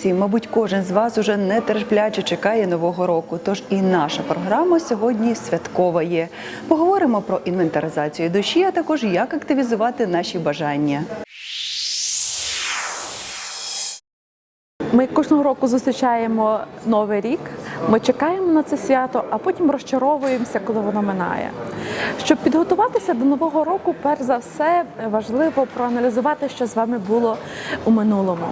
Друзі, мабуть, кожен з вас уже нетерпляче чекає нового року. Тож і наша програма сьогодні святкова є. Поговоримо про інвентаризацію душі, а також як активізувати наші бажання. Ми кожного року зустрічаємо новий рік. Ми чекаємо на це свято, а потім розчаровуємося, коли воно минає. Щоб підготуватися до нового року, перш за все важливо проаналізувати, що з вами було у минулому.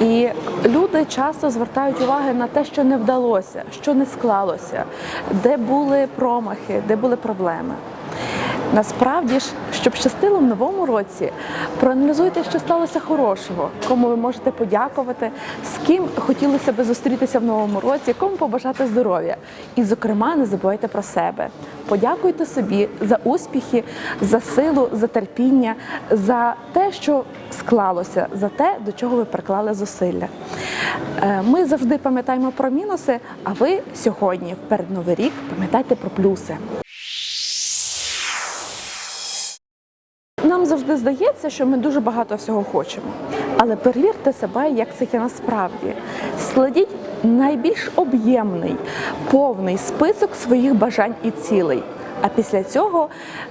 І люди часто звертають увагу на те, що не вдалося, що не склалося, де були промахи, де були проблеми. Насправді ж, щоб щастило в новому році, проаналізуйте, що сталося хорошого, кому ви можете подякувати, з ким хотілося би зустрітися в новому році, кому побажати здоров'я. І, зокрема, не забувайте про себе. Подякуйте собі за успіхи, за силу, за терпіння, за те, що склалося, за те, до чого ви приклали зусилля. Е, Ми завжди пам'ятаємо про мінуси, а ви сьогодні, в передновий рік, пам'ятайте про плюси. Нам завжди здається, що ми дуже багато всього хочемо. Але перевірте себе, як це є насправді. Складіть найбільш об'ємний, повний список своїх бажань і цілей. А після цього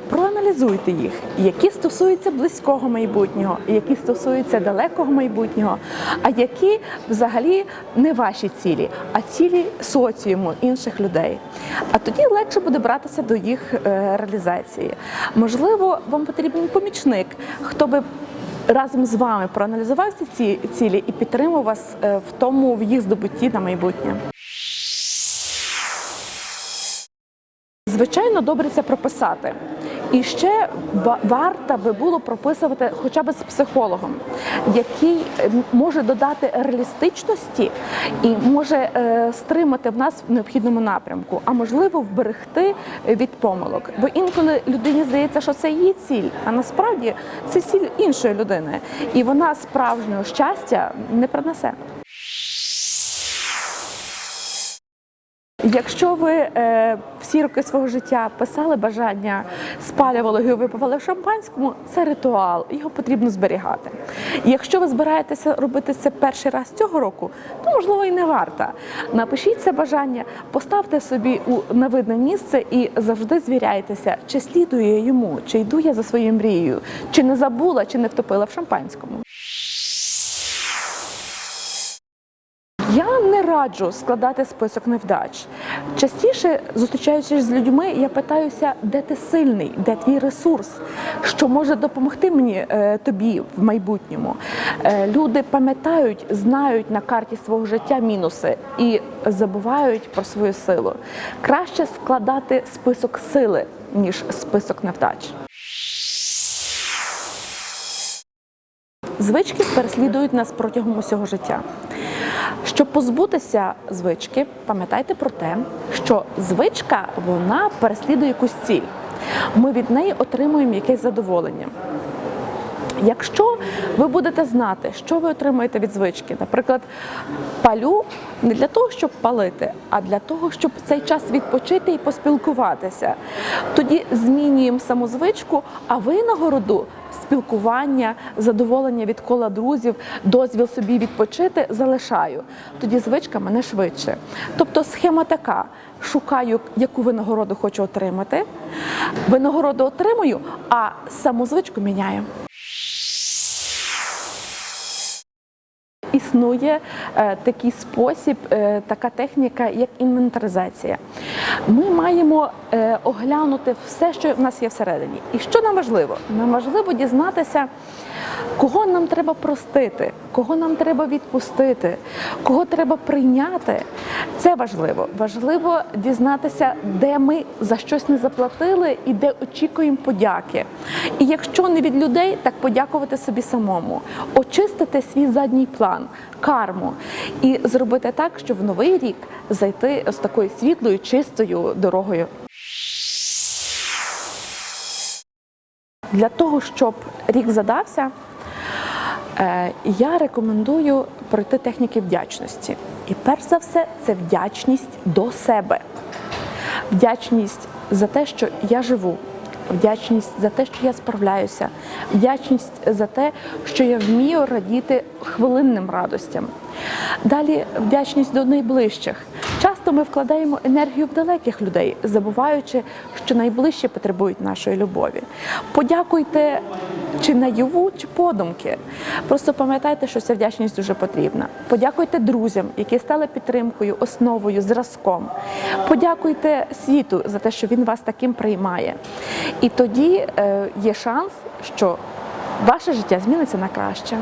проаналізуйте їх, які стосуються близького майбутнього, які стосуються далекого майбутнього, а які взагалі не ваші цілі, а цілі соціуму інших людей. А тоді легше буде братися до їх е, реалізації. Можливо, вам потрібен помічник, хто би разом з вами проаналізував ці цілі і підтримав вас е, в тому в їх здобутті на майбутнє. Звичайно, добре це прописати. І ще варто би було прописувати хоча б з психологом, який е, може додати реалістичності і може е, стримати в нас в необхідному напрямку, а можливо вберегти від помилок. Бо інколи людині здається, що це її ціль, а насправді це ціль іншої людини, і вона справжнього щастя не принесе. Якщо ви е, всі роки свого життя писали бажання, спалювали його, випивали в шампанському, це ритуал, його потрібно зберігати. Якщо ви збираєтеся робити це перший раз цього року, то можливо і не варто. Напишіть це бажання, поставте собі у на видне місце і завжди звіряйтеся, чи слідує йому, чи йду я за своєю мрією, чи не забула, чи не втопила в шампанському. Я не раджу складати список невдач. Частіше зустрічаючись з людьми, я питаюся, де ти сильний, де твій ресурс, що може допомогти мені е, тобі в майбутньому. Е, люди пам'ятають, знають на карті свого життя мінуси і забувають про свою силу. Краще складати список сили ніж список невдач. Звички переслідують нас протягом усього життя. Щоб позбутися звички, пам'ятайте про те, що звичка вона переслідує якусь ціль. Ми від неї отримуємо якесь задоволення. Якщо ви будете знати, що ви отримуєте від звички, наприклад, палю не для того, щоб палити, а для того, щоб цей час відпочити і поспілкуватися, тоді змінюємо саму звичку, а винагороду спілкування, задоволення від кола друзів, дозвіл собі відпочити залишаю. Тоді звичка мене швидше. Тобто схема така: шукаю, яку винагороду хочу отримати, винагороду отримую, а саму звичку міняю. Існує е, такий спосіб, е, така техніка, як інвентаризація. Ми маємо е, оглянути все, що в нас є всередині. І що нам важливо? Нам важливо дізнатися, кого нам треба простити, кого нам треба відпустити, кого треба прийняти. Це важливо. Важливо дізнатися, де ми за щось не заплатили і де очікуємо подяки. І якщо не від людей, так подякувати собі самому, очистити свій задній план, карму і зробити так, щоб в новий рік зайти з такою світлою, чистою дорогою. Для того, щоб рік задався, е, я рекомендую пройти техніки вдячності. І перш за все, це вдячність до себе. Вдячність за те, що я живу, вдячність за те, що я справляюся, вдячність за те, що я вмію радіти хвилинним радостям. Далі вдячність до найближчих. Часто ми вкладаємо енергію в далеких людей, забуваючи, що найближчі потребують нашої любові. Подякуйте чи наяву, чи подумки. Просто пам'ятайте, що ця вдячність дуже потрібна. Подякуйте друзям, які стали підтримкою, основою, зразком. Подякуйте світу за те, що він вас таким приймає. І тоді е, є шанс, що ваше життя зміниться на краще.